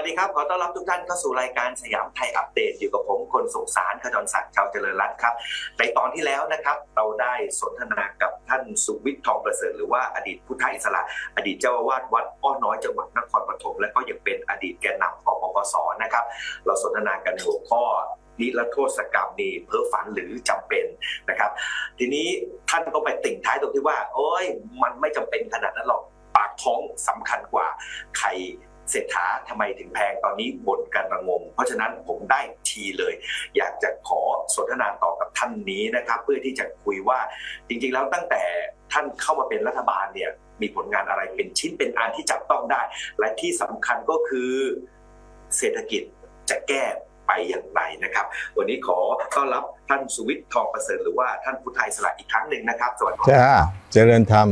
วัสดีครับ ขอต้อนรับทุกท่านเข้าสู่รายการสยามไทยอัปเดตอยู่กับผมคนสงสารขจรศักดิ์ชาวเจริญรัตน์ครับในตอนที่แล้วนะครับ เราได้สนทนากับท่านสุวิทย์ทองประเสริฐหรือว่าอดีตพุทธอิสระ อดีตเจ้าอาวาสวัดอ้อน้อยจังหวัดนครปฐมและก็ยังเป็นอดีตแกนนำกปปสนะครับ เราสนทนากันหัวข้อนิรโทษกรรมนี่เพ้อฝันหรือจำเป็นนะครับ ทีนี้ท่านก็ไปติ่งท้ายตรงที่ว่า โอ้ยมันไม่จำเป็นขนาดนั้นหรอกปากท้องสำคัญกว่าไข่ เศรษฐาทำไมถึงแพงตอนนี้บ่นกันระงม เพราะฉะนั้นผมได้ทีเลย อยากจะขอสนทนาต่อกับท่านนี้นะครับ เพื่อที่จะคุยว่าจริงๆแล้วตั้งแต่ท่านเข้ามาเป็นรัฐบาลเนี่ยมีผลงานอะไรเป็นชิ้นเป็นอันที่จับต้องได้ และที่สำคัญก็คือเศรษฐกิจจะแก้ไปอย่างไรนะครับ วันนี้ขอต้อนรับท่านสุวิทย์ทองประเสริฐหรือว่าท่านพุทธอิสระอีกครั้งหนึ่งนะครับ สวัสดีครับเจริญธรรม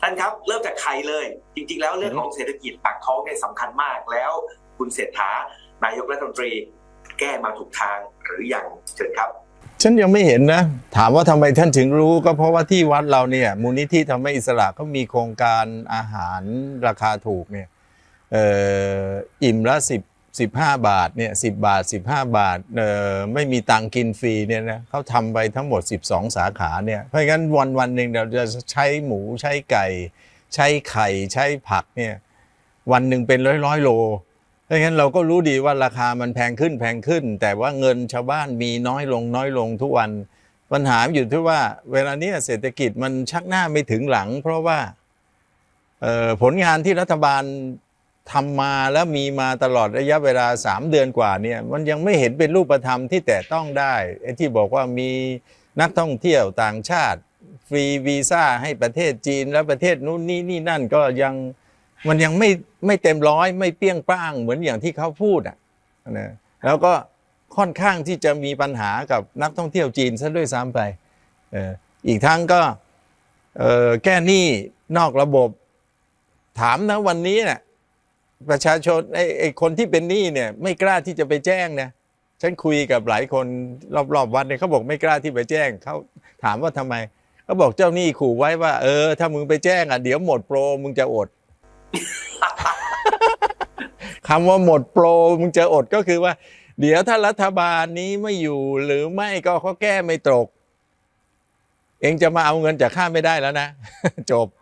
ท่านครับเริ่มจากใครเลย จริง ๆ แล้วเรื่องของเศรษฐกิจปากท้องเนี่ยสำคัญมากแล้วคุณเศรษฐานายกรัฐมนตรี แก้มาถูกทางหรือยังเชิญครับ ฉันยังไม่เห็นนะ ถามว่าทำไมท่านถึงรู้ก็เพราะว่าที่วัดเราเนี่ย มูลนิธิทำให้อิสระก็มีโครงการอาหารราคาถูกเนี่ยเอ่ออิ่มละสิบ สิบห้าบาทเนี่ยสิบาทสิบห้าบาทเอ่อไม่มีตังค์กินฟรีเนี่ยนะเขาทำไปทั้งหมด 12 สาขาเนี่ยเพราะงั้นวันวันหนึ่งเราจะใช้หมูใช้ไก่ ใช้ไข่ใช้ผักเนี่ยวันหนึ่งเป็นร้อยร้อยโลเพราะงั้นเราก็รู้ดีว่าราคามันแพงขึ้นแพงขึ้น แต่ว่าเงินชาวบ้านมีน้อยลงน้อยลงทุกวันปัญหาอยู่ที่ว่าเวลาเนี้ยเศรษฐกิจมันชักหน้าไม่ถึงหลัง เพราะว่าผลงานที่รัฐบาล ทำมาแล้วมีมาตลอดระยะเวลา 3 เดือนกว่าเนี่ยมันยังไม่เห็นเป็นรูปธรรมที่แต่ต้องได้ไอ้ที่บอกว่ามีนักท่องเที่ยวต่างชาติ ฟรีวีซ่าให้ประเทศจีนและประเทศนู้นนี่นี่นั่นก็ยังมันยังไม่ไม่เต็มร้อยไม่เปี้ยงป้างเหมือนอย่างที่เขาพูดอะนะแล้วก็ค่อนข้างที่จะมีปัญหากับนักท่องเที่ยวจีนซะด้วยซ้ำไปเอออีกทั้งก็เออแก้หนี้นอกระบบ ถามนะวันนี้เนี่ย ประชาชนไอ้ไอ้คนที่เป็นหนี้เนี่ยไม่กล้าที่จะไปแจ้งนะฉันคุยกับหลายคนรอบๆวัดเนี่ยเขาบอกไม่กล้าที่ไปแจ้งเขาถามว่าทำไมเขาบอกเจ้าหนี้ขู่ไว้ว่า เออ ถ้ามึงไปแจ้งอะเดี๋ยวหมดโปรมึงจะอดคำว่าหมดโปรมึงจะอดก็คือว่า เดี๋ยวถ้ารัฐบาลนี้ไม่อยู่หรือไม่ก็เขาแก้ไม่ตก เองจะมาเอาเงินจากข้าไม่ได้แล้วนะ จบเ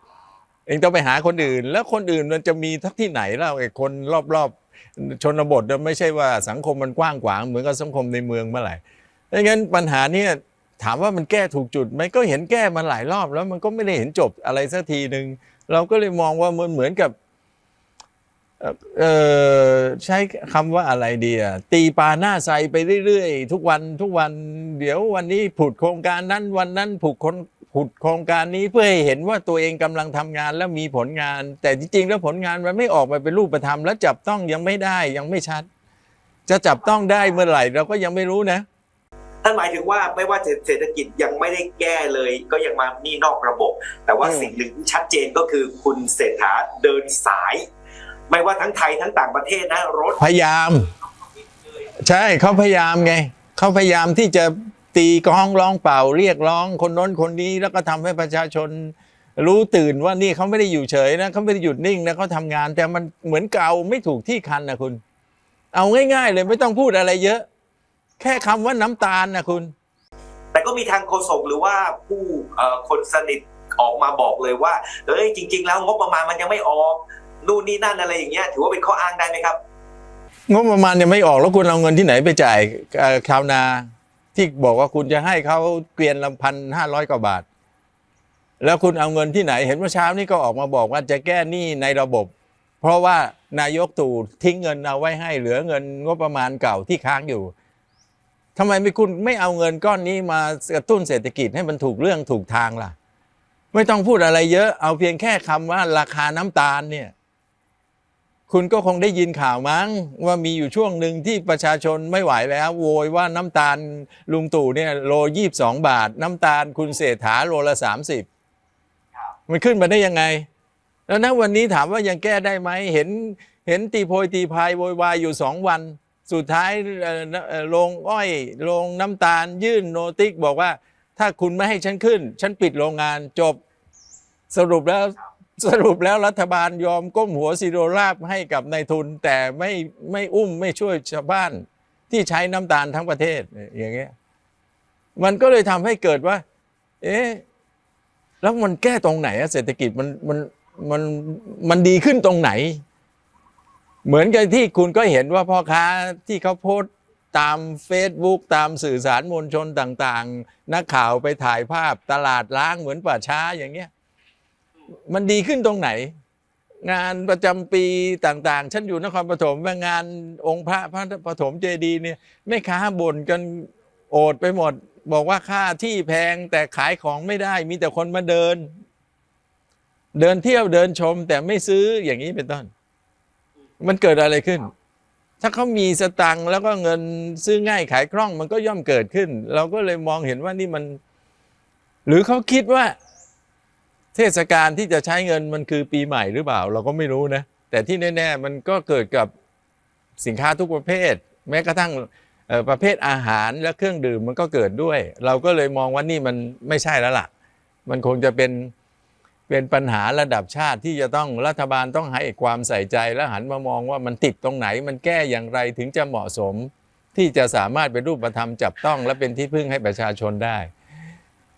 องต้องไปหาคนอื่น แล้วคนอื่นมันจะมีทักที่ไหนแล้วไอ้คนรอบๆชนบทเนี่ยไม่ใช่ว่าสังคมมันกว้างขวางเหมือนกับสังคมในเมืองเมื่อไหร่ดังนั้นปัญหาเนี้ถามว่ามันแก้ถูกจุดไหมก็เห็นแก้มาหลายรอบแล้วมันก็ไม่ได้เห็นจบอะไรสักทีหนึ่งเราก็เลยมองว่ามันเหมือนกับเออใช้คำว่าอะไรดีอะตีปลาหน้าใสไปเรื่อยๆ ทุกวันทุกวัน เดี๋ยววันนี้ผุดโครงการนั้นวันนั้นผุดคน ผุดโครงการนี้เพื่อให้เห็นว่าตัวเองกำลังทำงานแล้วมีผลงาน แต่จริงๆ แล้วผลงานมันไม่ออกมาเป็นรูปธรรมและจับต้องยังไม่ได้ยังไม่ชัด จะจับต้องได้เมื่อไหร่เราก็ยังไม่รู้นะท่านหมายถึงว่าไม่ว่าเศรษฐกิจยังไม่ได้แก้เลย ก็ยังมาหนี่นอกระบบ แต่ว่าอืมสิ่งหนึ่งที่ชัดเจนก็คือคุณเศรษฐาเดินสาย ไม่ว่าทั้งไทยทั้งต่างประเทศนะรถพยายาม ใช่เขาพยายามไงเขาพยายามที่จะ ตีกลองร้องเป่าเรียกร้องคนน้นคนนี้แล้วก็ทำให้ประชาชนรู้ตื่นว่านี่เขาไม่ได้อยู่เฉยนะเขาไม่ได้หยุดนิ่งนะเขาทำงาน แต่มันเหมือนเก่าไม่ถูกที่คันนะคุณ เอาง่าย ๆ เลยไม่ต้องพูดอะไรเยอะ แค่คำว่าน้ำตาลนะคุณ แต่ก็มีทางโฆษกหรือว่าผู้คนสนิทออกมาบอกเลยว่าเอ้ยจริง ๆ แล้วงบประมาณมันยังไม่ออกนู่นนี่นั่นอะไรอย่างเงี้ยถือว่าเป็นข้ออ้างได้ไหมครับ งบประมาณยังไม่ออกแล้วคุณเอาเงินที่ไหนไปจ่ายชาวนา ที่บอกว่าคุณจะให้เขาเกวียนลำพันห้าร้อยกว่าบาท แล้วคุณเอาเงินที่ไหน เห็นว่าเช้านี้ก็ออกมาบอกว่าจะแก้หนี้ในระบบ เพราะว่านายกตู่ทิ้งเงินเอาไว้ให้เหลือเงินงบประมาณเก่าที่ค้างอยู่ทำไมไม่คุณไม่เอาเงินก้อนนี้มากระตุ้นเศรษฐกิจให้มันถูกเรื่องถูกทางล่ะ ไม่ต้องพูดอะไรเยอะเอาเพียงแค่คำว่าราคาน้ำตาลเนี่ย คุณก็คงได้ยินข่าวมั้ง ว่ามีอยู่ช่วงหนึ่งที่ประชาชนไม่ไหวแล้ว โวยว่าน้ำตาลลุงตู่เนี่ยโลยี่บสองบาท น้ำตาลคุณเศรษฐาโลละสามสิบมันขึ้นมาได้ยังไง แล้วนะวันนี้ถามว่ายังแก้ได้ไหมเห็นเห็นตีโพยตีพายโวยวายอยู่สองวัน สุดท้ายโรงอ้อยโรงน้ำตาลยื่นโนติกบอกว่า ถ้าคุณไม่ให้ฉันขึ้น ฉันปิดโรงงานจบสรุปแล้ว สรุปแล้วรัฐบาลยอมก้มหัวซีโรราบให้กับนายทุน แต่ไม่ไม่อุ้มไม่ช่วยชาวบ้านที่ใช้น้ำตาลทั้งประเทศอย่างเงี้ยมันก็เลยทำให้เกิดว่า เอ๊ะแล้วมันแก้ตรงไหนอะเศรษฐกิจมันมันมันมันดีขึ้นตรงไหน เหมือนกับที่คุณก็เห็นว่าพ่อค้าที่เขาโพสต์ตาม Facebook ตามสื่อสารมวลชนต่าง ๆ นักข่าวไปถ่ายภาพตลาดล้างเหมือนป่าช้าอย่างเงี้ย มันดีขึ้นตรงไหน งานประจำปีต่างๆ ฉันอยู่นครปฐมว่างานองค์พระพระปฐมเจดีย์เนี่ยแม่ค้าบ่นกันโอดไปหมด บอกว่าค่าที่แพงแต่ขายของไม่ได้ มีแต่คนมาเดิน เดินเที่ยวเดินชม แต่ไม่ซื้ออย่างนี้เป็นต้น มันเกิดอะไรขึ้น ถ้าเขามีสตังค์แล้วก็เงินซื้อง่ายขายคล่องมันก็ย่อมเกิดขึ้น เราก็เลยมองเห็นว่านี่มัน หรือเขาคิดว่า เทศกาลที่จะใช้เงินมันคือปีใหม่หรือเปล่า เราก็ไม่รู้นะ แต่ที่แน่ ๆ มันก็เกิดกับสินค้าทุกประเภท แม้กระทั่งประเภทอาหารและเครื่องดื่มมันก็เกิดด้วย เราก็เลยมองว่านี่มันไม่ใช่แล้วล่ะ มันคงจะเป็นเป็นปัญหาระดับชาติที่จะต้องรัฐบาลต้องให้ความใส่ใจและหันมามองว่ามันติดตรงไหน มันแก้อย่างไรถึงจะเหมาะสม ที่จะสามารถเป็นรูปธรรมจับต้องและเป็นที่พึ่งให้ประชาชนได้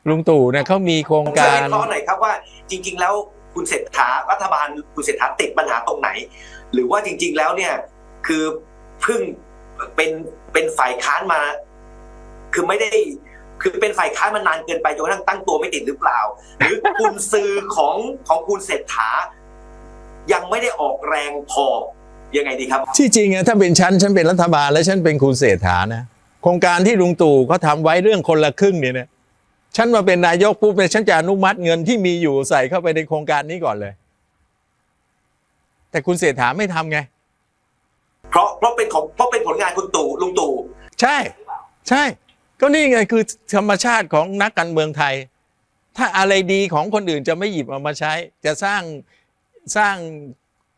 ลุงตู่เนี่ยเขามีโครงช่วยการวิเคราะห์หน่อยครับว่าจริง ๆ แล้วคุณเศรษฐารัฐบาลคุณเศรษฐาติดปัญหาตรงไหน หรือว่าจริง ๆ แล้วเนี่ยคือเพิ่งเป็นเป็นฝ่ายค้านมา คือไม่ได้คือเป็นฝ่ายค้านมานานเกินไปจนกระทั่งตั้งตัวไม่ติดหรือเปล่า หรือคุณซื้อของของคุณเศรษฐา ยังไม่ได้ออกแรงพอยังไงดีครับ ที่จริงอะถ้าเป็นฉันฉันเป็นรัฐบาลและฉันเป็นคุณเศรษฐานะโครงการที่ลุงตู่เขาทำไว้เรื่องคนละครึ่งเนี่ยนะ ฉันมาเป็นนายกปุ๊บเนี่ยฉันจะอนุมัติเงินที่มีอยู่ใส่เข้าไปในโครงการนี้ก่อนเลย แต่คุณเศรษฐาไม่ทำไง เพราะเพราะเป็นของเพราะเป็นผลงานคุณตู่ลุงตู่ใช่ ใช่ ก็นี่ไงคือธรรมชาติของนักการเมืองไทย ถ้าอะไรดีของคนอื่นจะไม่หยิบเอามาใช้ จะสร้างสร้าง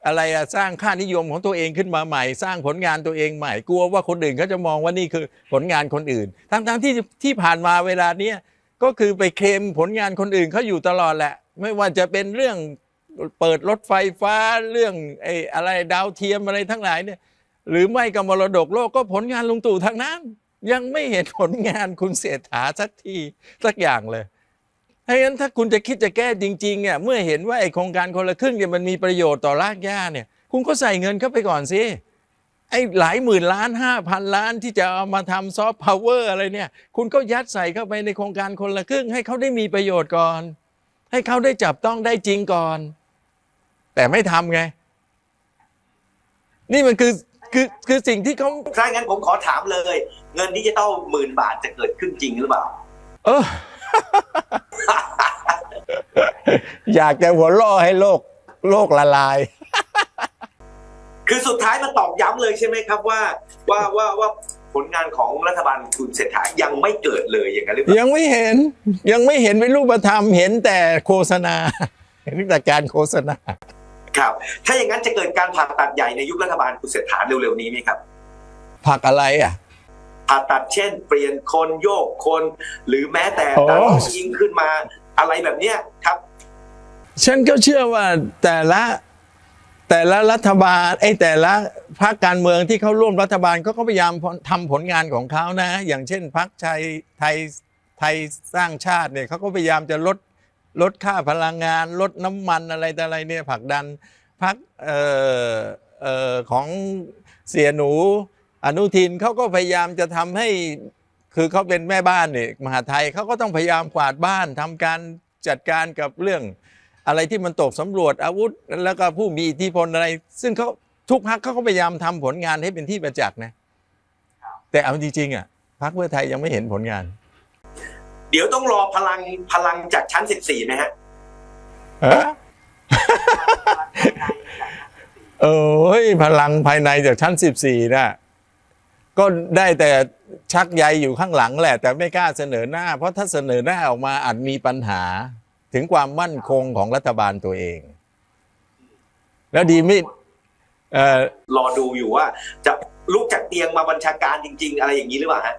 อะไรอะสร้างค่านิยมของตัวเองขึ้นมาใหม่ สร้างผลงานตัวเองใหม่กลัวว่าคนอื่นเขาจะมองว่านี่คือผลงานคนอื่น ทั้งๆที่ที่ผ่านมาเวลาเนี้ย ก็คือไปเคลมผลงานคนอื่นเขาอยู่ตลอดแหละ ไม่ว่าจะเป็นเรื่องเปิดรถไฟฟ้าเรื่องไอ้อะไรดาวเทียมอะไรทั้งหลายเนี่ย หรือไม่ก็มรดกโลกก็ผลงานลุงตู่ทั้งนั้น ยังไม่เห็นผลงานคุณเศรษฐาสักทีสักอย่างเลยถ้างั้นถ้าคุณจะคิดจะแก้จริงๆเนี่ยเมื่อเห็นว่าไอโครงการคนละครึ่งเนี่ยมันมีประโยชน์ต่อรากหญ้าเนี่ย คุณก็ใส่เงินเข้าไปก่อนสิ ไอ้หลายหมื่นล้านห้าพันล้านที่จะเอามาทำซอฟต์พาวเวอร์อะไรเนี่ย คุณก็ยัดใส่เข้าไปในโครงการคนละครึ่ง ให้เขาได้มีประโยชน์ก่อน ให้เขาได้จับต้องได้จริงก่อน แต่ไม่ทำไง นี่มันคือคือคือสิ่งที่เขาถ้างั้นผมขอถามเลย เงินดิจิตอลหมื่นบาทจะเกิดขึ้นจริงหรือเปล่า เออ อยากจะหัวเราะให้โลก โลกละลาย คือสุดท้ายมันตอกย้ำเลยใช่ไหมครับว่าว่าว่าว่าผลงานของรัฐบาลคุณเศรษฐายังไม่เกิดเลยอย่างนั้นหรือเปล่ายังไม่เห็นยังไม่เห็นเป็นรูปธรรมเห็นแต่โฆษณาเห็นแต่การโฆษณา ครับ ถ้าอย่างนั้นจะเกิดการผ่าตัดใหญ่ในยุครัฐบาลคุณเศรษฐาเร็วๆนี้ไหมครับผักอะไรอะผ่าตัดเช่น เปลี่ยนคนโยกคน หรือแม้แต่โอ้ดาวยิงขึ้นมาอะไรแบบเนี้ยครับ ฉันก็เชื่อว่าแต่ละ แต่ละรัฐบาลไอ้แต่ละพรรคการเมืองที่เขาร่วมรัฐบาลเขาก็พยายามทำผลงานของเขานะ อย่างเช่นพรรคไทยไทยไทยสร้างชาติเนี่ยเขาก็พยายามจะลดลดค่าพลังงาน ลดน้ำมันอะไรแต่อะไรเนี่ยผลักดันพรรคของเสียหนูอนุทินเขาก็พยายามจะทำให้คือเขาเป็นแม่บ้านเนี่ยมหาไทยเขาก็ต้องพยายามกวาดบ้านทำการจัดการกับเรื่อง อะไรที่มันตกสำรวจอาวุธ แล้วก็ผู้มีอิทธิพลอะไร ซึ่งเขาทุกพักเขาก็พยายามทำผลงานให้เป็นที่ประจักษ์นะ แต่เอาจริงๆอะพักเพื่อไทยยังไม่เห็นผลงาน เดี๋ยวต้องรอพลังพลังจากชั้น14นะฮะฮะเออเฮ้ยพลังภายในจากชั้น14น่ะก็ได้แต่ชักใยอยู่ข้างหลังแหละ แต่ไม่กล้าเสนอหน้า เพราะถ้าเสนอหน้าออกมาอาจมีปัญหา ถึงความมั่นคงของรัฐบาลตัวเอง แล้วดีไม่เอ่อรอดูอยู่ว่า จะลุกจากเตียงมาบัญชาการจริง ๆ อะไรอย่างนี้หรือเปล่าฮะ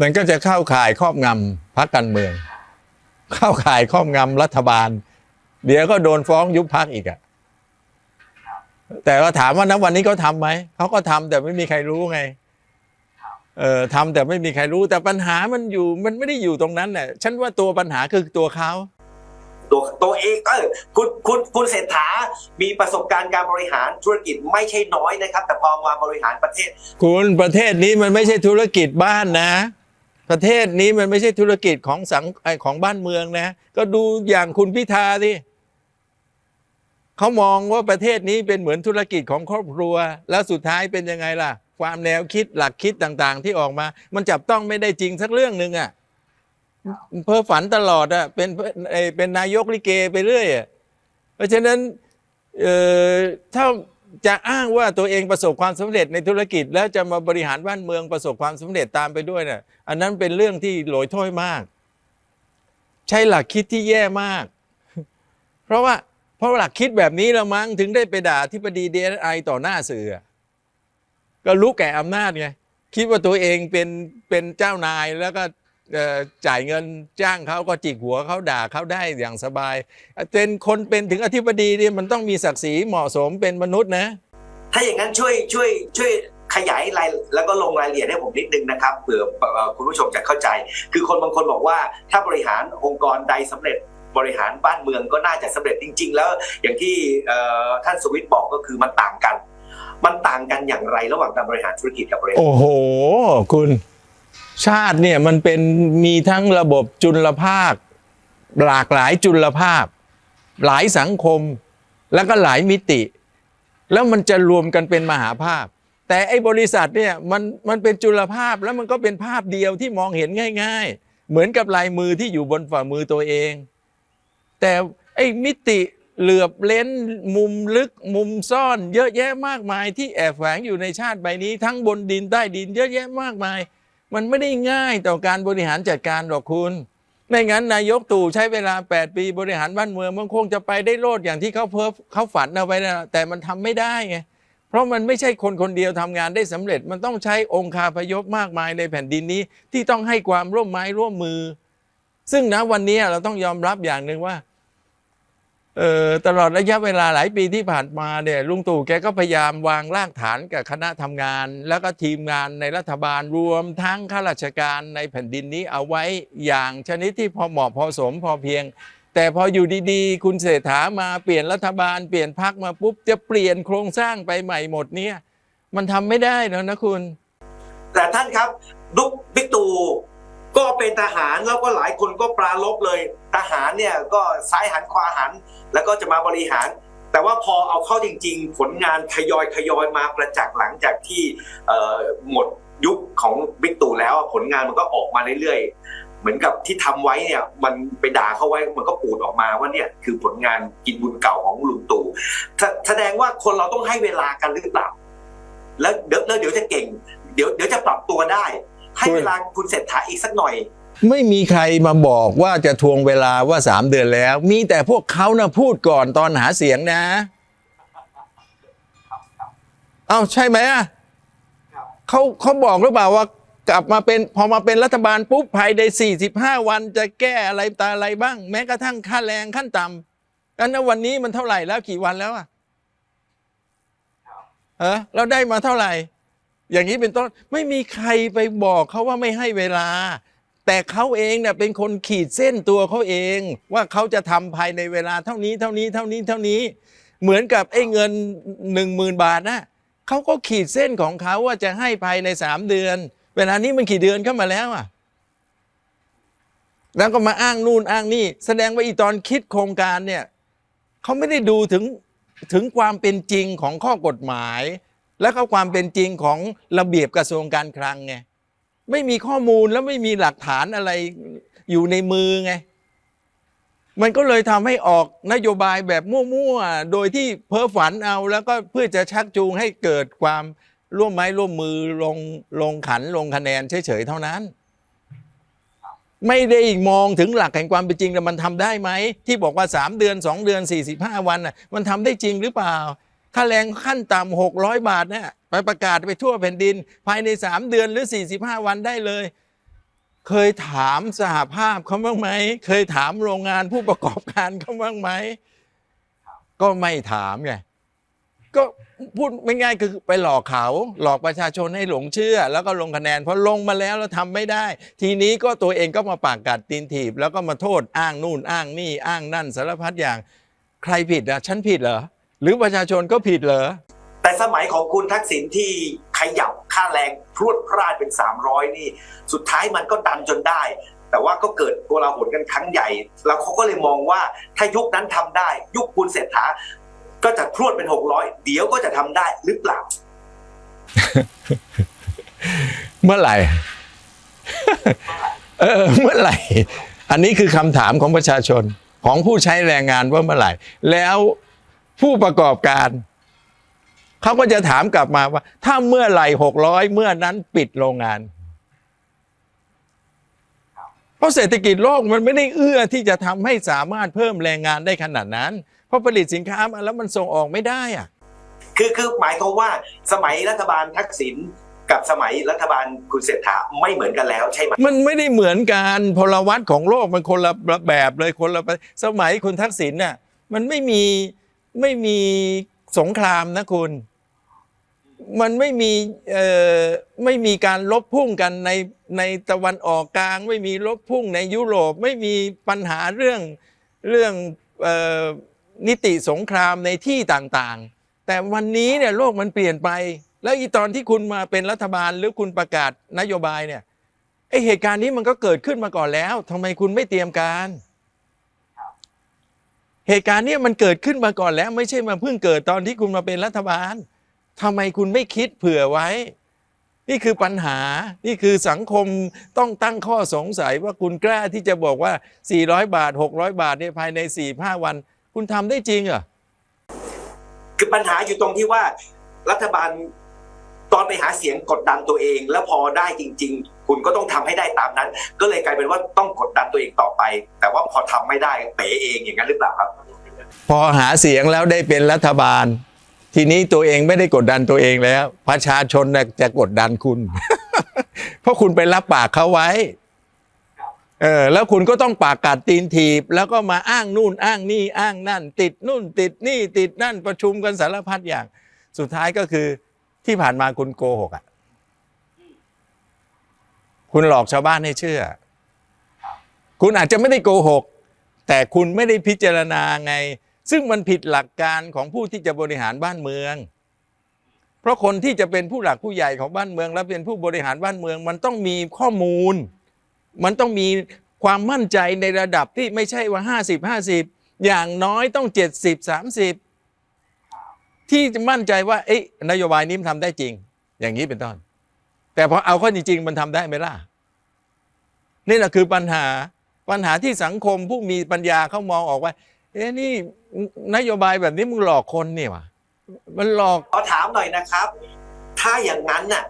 มันก็จะเข้าข่ายครอบงำพรรคการเมือง เข้าข่ายครอบงำรัฐบาล เดี๋ยวก็โดนฟ้องยุบพักอีกอะแต่ก็ถามว่านับวันนี้เขาทำไหมเขาก็ทำแต่ไม่มีใครรู้ไงเออ ทำแต่ไม่มีใครรู้แต่ปัญหามันอยู่มันไม่ได้อยู่ตรงนั้นแหละฉันว่าตัวปัญหาคือตัวเขาตัวตัวเองเออคุณคุณคุณเศรษฐา มีประสบการณ์การบริหารธุรกิจไม่ใช่น้อยนะครับ แต่พอมาบริหารประเทศ คุณประเทศนี้มันไม่ใช่ธุรกิจบ้านนะ ประเทศนี้มันไม่ใช่ธุรกิจของสังไอของบ้านเมืองนะ ก็ดูอย่างคุณพิธาที่เขามองว่าประเทศนี้เป็นเหมือนธุรกิจของครอบครัว แล้วสุดท้ายเป็นยังไงล่ะ ความแนวคิดหลักคิดต่างๆ ที่ออกมา มันจับต้องไม่ได้จริงสักเรื่องหนึ่งอะเพ้อฝันตลอดอะเป็นเอ่อเป็นนายกลิเกไปเรื่อยอะเพราะฉะนั้นเอ่อถ้าจะอ้างว่าตัวเองประสบความสำเร็จในธุรกิจ แล้วจะมาบริหารบ้านเมืองประสบความสำเร็จตามไปด้วยน่ะอันนั้นเป็นเรื่องที่โหลอยถ้อยมาก ใช้หลักคิดที่แย่มาก เพราะว่าเพราะหลักคิดแบบนี้ละมั้งถึงได้ไปด่าที่ปดีดีไอต่อหน้าสื่ออะ ก็รู้แก่อำนาจไงคิดว่าตัวเองเป็นเป็นเจ้านายแล้วก็จ่ายเงินจ้างเขาก็จิกหัวเขาด่าเขาได้อย่างสบายเป็นคนเป็นถึงอธิบดีเนี่ยมันต้องมีศักดิ์ศรีเหมาะสมเป็นมนุษย์นะ ถ้าอย่างนั้นช่วยช่วยช่วยขยายรายแล้วก็ลงรายละเอียดให้ผมนิดนึงนะครับเผื่อคุณผู้ชมจะเข้าใจ คือคนบางคนบอกว่าถ้าบริหารองค์กรใดสำเร็จบริหารบ้านเมืองก็น่าจะสำเร็จจริง ๆ แล้วอย่างที่ท่านสวิตบอกก็คือมันต่างกัน มันต่างกันอย่างไรระหว่างการบริหารธุรกิจกับบริหารโอ้โห คุณชาติเนี่ยมันเป็นมีทั้งระบบจุลภาค หลากหลายจุลภาพหลายสังคม แล้วก็หลายมิติ แล้วมันจะรวมกันเป็นมหาภาพ แต่ไอ้บริษัทเนี่ยมันมันเป็นจุลภาพแล้วมันก็เป็นภาพเดียวที่มองเห็นง่าย ๆ เหมือนกับลายมือที่อยู่บนฝ่ามือตัวเอง แต่ไอ้มิติ เหลือบเลนมุมลึกมุมซ่อน เยอะแยะมากมายที่แอบแฝงอยู่ในชาติใบนี้ ทั้งบนดินใต้ดิน เยอะแยะมากมาย มันไม่ได้ง่ายต่อการบริหารจัดการหรอกคุณไม่งั้นนายกตู่ใช้เวลา 8 ปีบริหารบ้านเมืองมันคงจะไปได้โลดอย่างที่เขาเพ้อเขาฝันเอาไว้นะแต่มันทำไม่ได้ไงเพราะมันไม่ใช่คนคนเดียวทำงานได้สำเร็จ มันต้องใช้องค์คาพยพมากมายในแผ่นดินนี้ที่ต้องให้ความร่วมไม้ร่วมมือ ซึ่งนะวันนี้เราต้องยอมรับอย่างหนึ่งว่า ตลอดระยะเวลาหลายปีที่ผ่านมาเนี่ยลุงตู่แกก็พยายามวางรากฐานกับคณะทำงาน แล้วก็ทีมงานในรัฐบาลรวมทั้งข้าราชการในแผ่นดินนี้เอาไว้อย่างชนิดที่พอเหมาะพอสมพอเพียง แต่พออยู่ดีๆ คุณเศรษฐามาเปลี่ยนรัฐบาลเปลี่ยนพักมาปุ๊บจะเปลี่ยนโครงสร้างไปใหม่หมดเนี่ยมันทำไม่ได้แล้วนะคุณ แต่ท่านครับดุกบิ๊กตู่ ก็เป็นทหารแล้วก็หลายคนก็ปราลบเลยทหารเนี่ยก็ซ้ายหันขวาหัน แล้วก็จะมาบริหาร แต่ว่าพอเอาเข้าจริง ๆ ผลงานทยอยทยอยมาประจักษ์หลังจากที่หมดยุคของบิ๊กตู่แล้วผลงานมันก็ออกมาเรื่อยๆ เหมือนกับที่ทำไว้เนี่ยมันไปด่าเขาไว้มันก็ปูดออกมาว่าเนี่ยคือผลงานกินบุญเก่าของลุงตู่แสดงว่าคนเราต้องให้เวลากันหรือเปล่าแล้วเดี๋ยวแล้วเดี๋ยวจะเก่ง เดี๋ยวเดี๋ยวจะปรับตัวได้ ให้เวลาคุณเศรษฐาอีกสักหน่อย ไม่มีใครมาบอกว่าจะทวงเวลาว่าสามเดือนแล้ว มีแต่พวกเขานะพูดก่อนตอนหาเสียงนะ เอ้าใช่ไหมอะครับเขาเขาบอกหรือเปล่าว่ากลับมาเป็นพอมาเป็นรัฐบาลปุ๊บภายใน 45 วันจะแก้อะไรตาอะไรบ้าง แม้กระทั่งค่าแรงขั้นต่ำกันนะวันนี้มันเท่าไหร่แล้วกี่วันแล้วอะเออเราได้มาเท่าไหร่ อย่างนี้เป็นต้นไม่มีใครไปบอกเขาว่าไม่ให้เวลา แต่เขาเองเนี่ยเป็นคนขีดเส้นตัวเขาเอง ว่าเขาจะทำภายในเวลาเท่านี้เท่านี้เท่านี้เท่านี้ เหมือนกับไอ้เงินหนึ่งหมื่นบาทนะเขาก็ขีดเส้นของเขาว่าจะให้ภายในสามเดือน เวลานี้มันกี่เดือนเข้ามาแล้วอะแล้วก็มาอ้างนู่นอ้างนี่ แสดงว่าอีตอนคิดโครงการเนี่ยเขาไม่ได้ดูถึงถึงความเป็นจริงของข้อกฎหมาย และก็ความเป็นจริงของระเบียบกระทรวงการคลังไงไม่มีข้อมูลแล้วไม่มีหลักฐานอะไรอยู่ในมือไง มันก็เลยทำให้ออกนโยบายแบบมั่วๆ โดยที่เพ้อฝันเอาแล้วก็เพื่อจะชักจูงให้เกิดความร่วมไม้ร่วมมือลงลงขันลงคะแนนเฉยๆเท่านั้น ไม่ได้มองถึงหลักแห่งความเป็นจริงแล้วมันทำได้ไหม ที่บอกว่า 3 เดือน 2 เดือน 45 วันน่ะมันทำได้จริงหรือเปล่า ค่าแรงขั้นต่ำ600บาทเนี่ยไปประกาศไปทั่วแผ่นดิน ภายใน3เดือนหรือ45วันได้เลย เคยถามสหภาพเขาบ้างไหม เคยถามโรงงานผู้ประกอบการเขาบ้างไหม ก็ไม่ถามไงก็พูดไม่ง่ายคือไปหลอกเขา หลอกประชาชนให้หลงเชื่อ แล้วก็ลงคะแนนพอลงมาแล้วแล้วทำไม่ได้ ทีนี้ก็ตัวเองก็มาปากกัดตีนถีบ แล้วก็มาโทษอ้างนู่นอ้างนี่อ้างนั่นสารพัดอย่าง ใครผิดอะฉันผิดเหรอ หรือประชาชนก็ผิดเหรอ แต่สมัยของคุณทักษิณที่ขยับค่าแรงพรวดพราดเป็น 300 นี่ สุดท้ายมันก็ดันจนได้ แต่ว่าก็เกิดโกลาหลกันครั้งใหญ่ แล้วเขาก็เลยมองว่าถ้ายุคนั้นทำได้ ยุคคุณเศรษฐาก็จะพรวดเป็น 600 เดี๋ยวก็จะทำได้หรือเปล่า เมื่อไหร่เออเมื่อไหร่ อันนี้คือคำถามของประชาชนของผู้ใช้แรงงานว่าเมื่อไหร่ แล้ว ผู้ประกอบการ เขาก็จะถามกลับมาว่า ถ้าเมื่อไหร่หกร้อยเมื่อนั้นปิดโรงงาน เพราะเศรษฐกิจโลกมันไม่ได้เอื้อที่จะทำให้สามารถเพิ่มแรงงานได้ขนาดนั้น เพราะผลิตสินค้ามาแล้วมันส่งออกไม่ได้อะคือคือหมายความว่าสมัยรัฐบาลทักษิณกับสมัยรัฐบาลคุณเศรษฐาไม่เหมือนกันแล้วใช่ไหมมันไม่ได้เหมือนกันพลวัตของโลกมันคนละแบบเลยคนละสมัยคุณทักษิณน่ะมันไม่มี ไม่มีสงครามนะคุณ มันไม่มีเอ่อไม่มีการลบพุ่งกันในในตะวันออกกลาง ไม่มีลบพุ่งในยุโรปไม่มีปัญหาเรื่องเรื่องเอ่อนิติสงครามในที่ต่างๆ แต่วันนี้เนี่ยโลกมันเปลี่ยนไป แล้วอีตอนที่คุณมาเป็นรัฐบาลหรือคุณประกาศนโยบายเนี่ยไอเหตุการณ์นี้มันก็เกิดขึ้นมาก่อนแล้วทำไมคุณไม่เตรียมการ เหตุการณ์นี้มันเกิดขึ้นมาก่อนแล้ว ไม่ใช่มาเพิ่งเกิดตอนที่คุณมาเป็นรัฐบาลทำไมคุณไม่คิดเผื่อไว้ นี่คือปัญหา นี่คือสังคมต้องตั้งข้อสงสัยว่าคุณกล้าที่จะบอกว่า 400 บาท 600 บาทเนี่ยภายใน 4-5 วัน คุณทำได้จริงเหรอคือปัญหาอยู่ตรงที่ว่ารัฐบาลตอนไปหาเสียงกดดันตัวเอง แล้วพอได้จริง ๆ คุณก็ต้องทำให้ได้ตามนั้น ก็เลยกลายเป็นว่าต้องกดดันตัวเองต่อไป แต่ว่าพอทำไม่ได้เป๋เองอย่างนั้นหรือเปล่าครับ พอหาเสียงแล้วได้เป็นรัฐบาล ทีนี้ตัวเองไม่ได้กดดันตัวเองแล้ว ประชาชนจะกดดันคุณ เพราะคุณไปรับปากเขาไว้เออแล้วคุณก็ต้องปากกัดตีนถีบ แล้วก็มาอ้างนู่นอ้างนี่อ้างนั่น ติดนู่นติดนี่ติดนั่นประชุมกันสารพัดอย่าง สุดท้ายก็คือที่ผ่านมาคุณโกหกอะ คุณหลอกชาวบ้านให้เชื่อ คุณอาจจะไม่ได้โกหก แต่คุณไม่ได้พิจารณาไง ซึ่งมันผิดหลักการของผู้ที่จะบริหารบ้านเมือง เพราะคนที่จะเป็นผู้หลักผู้ใหญ่ของบ้านเมือง และเป็นผู้บริหารบ้านเมือง มันต้องมีข้อมูล มันต้องมีความมั่นใจในระดับที่ไม่ใช่ว่า 50 50 อย่างน้อยต้อง 70 30 ที่จะมั่นใจว่าเอ๊ะนโยบายนี้มันทำได้จริง อย่างนี้เป็นต้น แต่พอเอาเข้าจริง ๆ มันทำได้ไหมล่ะ นี่แหละคือปัญหาปัญหาที่สังคมผู้มีปัญญาเขามองออกว่า เอ๊ะนี่นโยบายแบบนี้มึงหลอกคนนี่วะมันหลอกขอถามหน่อยนะครับ ถ้าอย่างนั้นน่ะ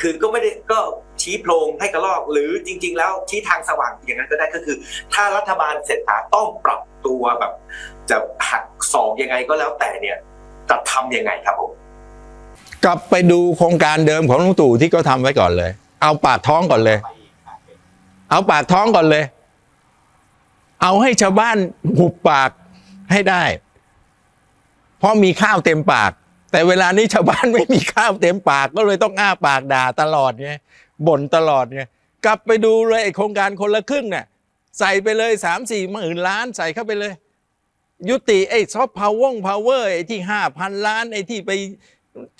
คือก็ไม่ได้ก็ชี้โพรงให้กระลอก หรือจริง ๆ แล้วชี้ทางสว่างอย่างนั้นก็ได้ก็คือ ถ้ารัฐบาลเศรษฐาต้องปรับตัวแบบ จะหักศอกยังไงก็แล้วแต่เนี่ย จะทำยังไงครับผม กลับไปดูโครงการเดิมของลุงตู่ที่เขาทำไว้ก่อนเลย เอาปากท้องก่อนเลย เอาปากท้องก่อนเลย เอาให้ชาวบ้านหุบปากให้ได้ เพราะมีข้าวเต็มปาก แต่เวลานี้ชาวบ้านไม่มีข้าวเต็มปาก ก็เลยต้องอ้าปากด่าตลอดไงบ่นตลอดไงกลับไปดูเลยไอ้โครงการคนละครึ่งเนี่ยใส่ไปเลยสามสี่หมื่นล้านใส่เข้าไปเลย ยุติไอ้ซอฟต์พาวเวอร์พาวเวอร์ไอ้ที่ห้าพันล้านไอ้ที่ไป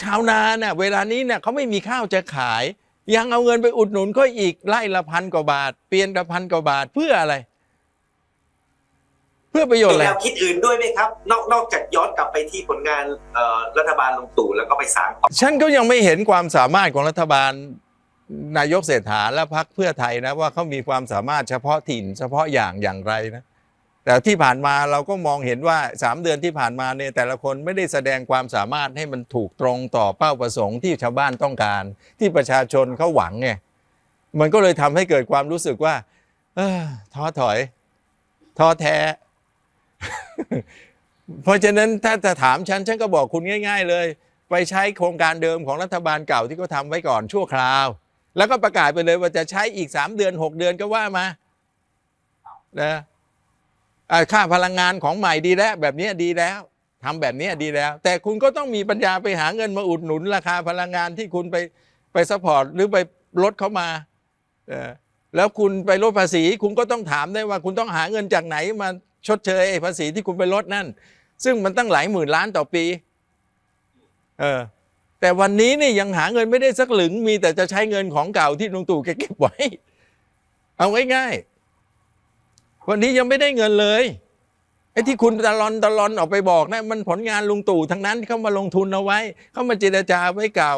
ชาวนาเนี่ยเวลานี้เนี่ยเขาไม่มีข้าวจะขาย ยังเอาเงินไปอุดหนุนก็อีกไล่ละพันกว่าบาท เปลี่ยนละพันกว่าบาทเพื่ออะไร เพื่อประโยชน์มีอะไรแนวคิดอื่นด้วยไหมครับ นอกนอกจากย้อนกลับไปที่ผลงานเอ่อรัฐบาลลงตู่แล้วก็ไปสร้างต่อฉันก็ยังไม่เห็นความสามารถของรัฐบาลนายกเศรษฐาและพรรคเพื่อไทยนะว่าเขามีความสามารถเฉพาะถิ่น เฉพาะอย่างอย่างไรนะ แต่ที่ผ่านมาเราก็มองเห็นว่าสามเดือนที่ผ่านมาเนี่ยแต่ละคนไม่ได้แสดงความสามารถให้มันถูกตรงต่อเป้าประสงค์ที่ชาวบ้านต้องการ ที่ประชาชนเขาหวังไงมันก็เลยทำให้เกิดความรู้สึกว่าเออท้อถอยท้อแท้ เพราะฉะนั้นถ้าจะถามฉัน ฉันก็บอกคุณง่าย ๆ เลย ไปใช้โครงการเดิมของรัฐบาลเก่าที่เขาทำไว้ก่อนชั่วคราว แล้วก็ประกาศไปเลยว่าจะใช้อีกสามเดือนหกเดือนก็ว่ามานะ ค่าพลังงานของใหม่ดีแล้ว แบบนี้ดีแล้วทำแบบนี้ดีแล้ว แต่คุณก็ต้องมีปัญญาไปหาเงินมาอุดหนุนราคาพลังงานที่คุณไปไปซัพพอร์ตหรือไปลดเขามาแล้วคุณไปลดภาษี คุณก็ต้องถามได้ว่าคุณต้องหาเงินจากไหนมาชดเชยไอ้ภาษีที่คุณไปลดนั่น ซึ่งมันตั้งหลายหมื่นล้านต่อปีเออแต่วันนี้นี่ยังหาเงินไม่ได้สักหลึงมีแต่จะใช้เงินของเก่าที่ลุงตู่แกเก็บไว้ เอาง่ายๆ วันนี้ยังไม่ได้เงินเลยไอ้ที่คุณตะลอนตะลอนออกไปบอกนะมันผลงานลุงตู่ทั้งนั้นที่เขามาลงทุนเอาไว้เขามาเจรจาไว้เก่า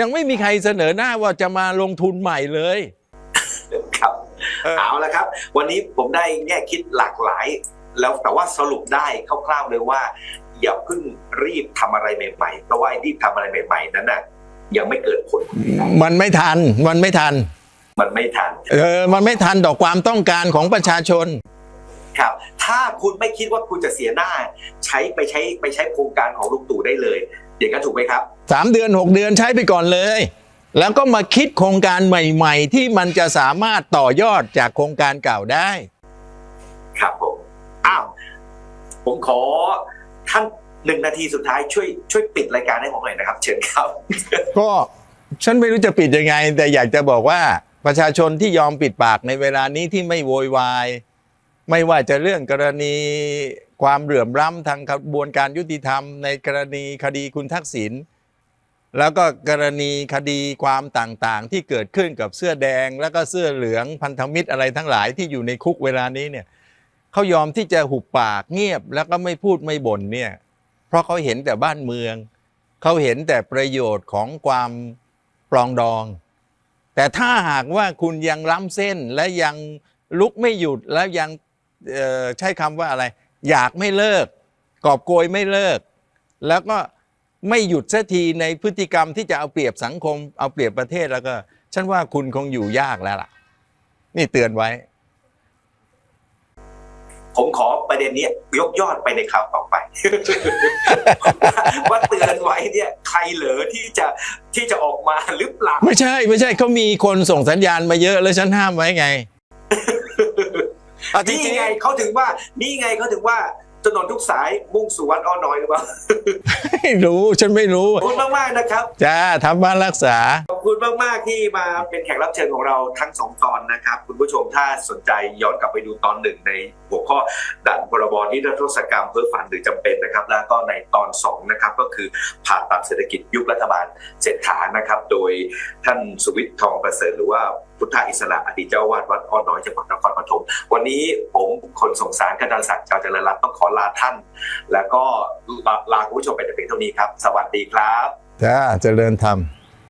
ยังไม่มีใครเสนอหน้าว่าจะมาลงทุนใหม่เลยครับเออเอาละครับ วันนี้ผมได้แง่คิดหลากหลาย แล้วแต่ว่าสรุปได้คร่าวๆเลยว่า อย่าเพิ่งรีบทำอะไรใหม่ๆเพราะว่าไอ้รีบทำอะไรใหม่ ๆ นั้นน่ะยังไม่เกิดผล มันไม่ทันมันไม่ทัน มันไม่ทัน เออ มันไม่ทันต่อความต้องการของประชาชน ครับ ถ้าคุณไม่คิดว่าคุณจะเสียหน้า ใช้ไปใช้ไปใช้โครงการของลุงตู่ได้เลยอย่างนั้นถูกไหมครับสามเดือนหกเดือนใช้ไปก่อนเลย แล้วก็มาคิดโครงการใหม่ ๆ ที่มันจะสามารถต่อยอดจากโครงการเก่าได้ ครับผมอ้าวผมขอท่านหนึ่งนาทีสุดท้ายช่วยช่วยปิดรายการให้ผมหน่อยนะครับ เชิญครับ ก็ฉันไม่รู้จะปิดยังไง แต่อยากจะบอกว่า ประชาชนที่ยอมปิดปากในเวลานี้ที่ไม่โวยวาย ไม่ว่าจะเรื่องกรณีความเหลื่อมล้ำทางกระบวนการยุติธรรม ในกรณีคดีคุณทักษิณแล้วก็กรณีคดีความต่างๆ ที่เกิดขึ้นกับเสื้อแดง แล้วก็เสื้อเหลืองพันธมิตรอะไรทั้งหลายที่อยู่ในคุกเวลานี้เนี่ยเขายอมที่จะหุบปากเงียบแล้วก็ไม่พูดไม่บ่นเนี่ยเพราะเขาเห็นแต่บ้านเมือง เขาเห็นแต่ประโยชน์ของความปรองดอง แต่ถ้าหากว่าคุณยังล้ำเส้นและยังลุกไม่หยุดแล้วยังใช้คำว่าอะไร อยากไม่เลิก กอบโกยไม่เลิก แล้วก็ไม่หยุดสักทีในพฤติกรรมที่จะเอาเปรียบสังคม เอาเปรียบประเทศแล้วก็ ฉันว่าคุณคงอยู่ยากแล้วล่ะ นี่เตือนไว้ ผมขอประเด็นนี้ยกยอดไปในข่าวต่อไป ว่าเตือนไว้เนี่ยใครเหรอที่จะที่จะออกมาหรือเปล่าไม่ใช่ไม่ใช่เขามีคนส่งสัญญาณมาเยอะแล้วฉันห้ามไว้ไงเอาจนี่ริงไงเขาถึงว่า นี่ไงเขาถึงว่าถนนทุกสายมุ่งสู่วัดอ้อน้อยหรือเปล่าๆไม่รู้ฉันไม่รู้ขอบคุณมากๆนะครับจ้าทำบ้านรักษาขอบคุณมากๆที่มาเป็นแขกรับเชิญของเราทั้งสองตอนนะครับ คุณผู้ชมถ้าสนใจย้อนกลับไปดูตอนหนึ่งในหัวข้อด่านพรบนิรโทษกรรมเพื่อฝันหรือจำเป็นนะครับ แล้วก็ในตอนสองนะครับก็คือผ่าตัดเศรษฐกิจยุครัฐบาลเศรษฐานะครับ โดยท่านสุวิทย์ทองประเสริฐหรือว่าพุทธอิสระอดีตเจ้าวาดวัดอ้อน้อยจังหวัดนครปฐมวันนี้ผมคนสงสารกระดานศักดิ์เจ้าเจริญรัตน์ต้องขอลาท่าน แล้วก็ลาลาคุณผู้ชมไปแต่เพียงเท่านี้ครับ สวัสดีครับจ้าเจริญธรรม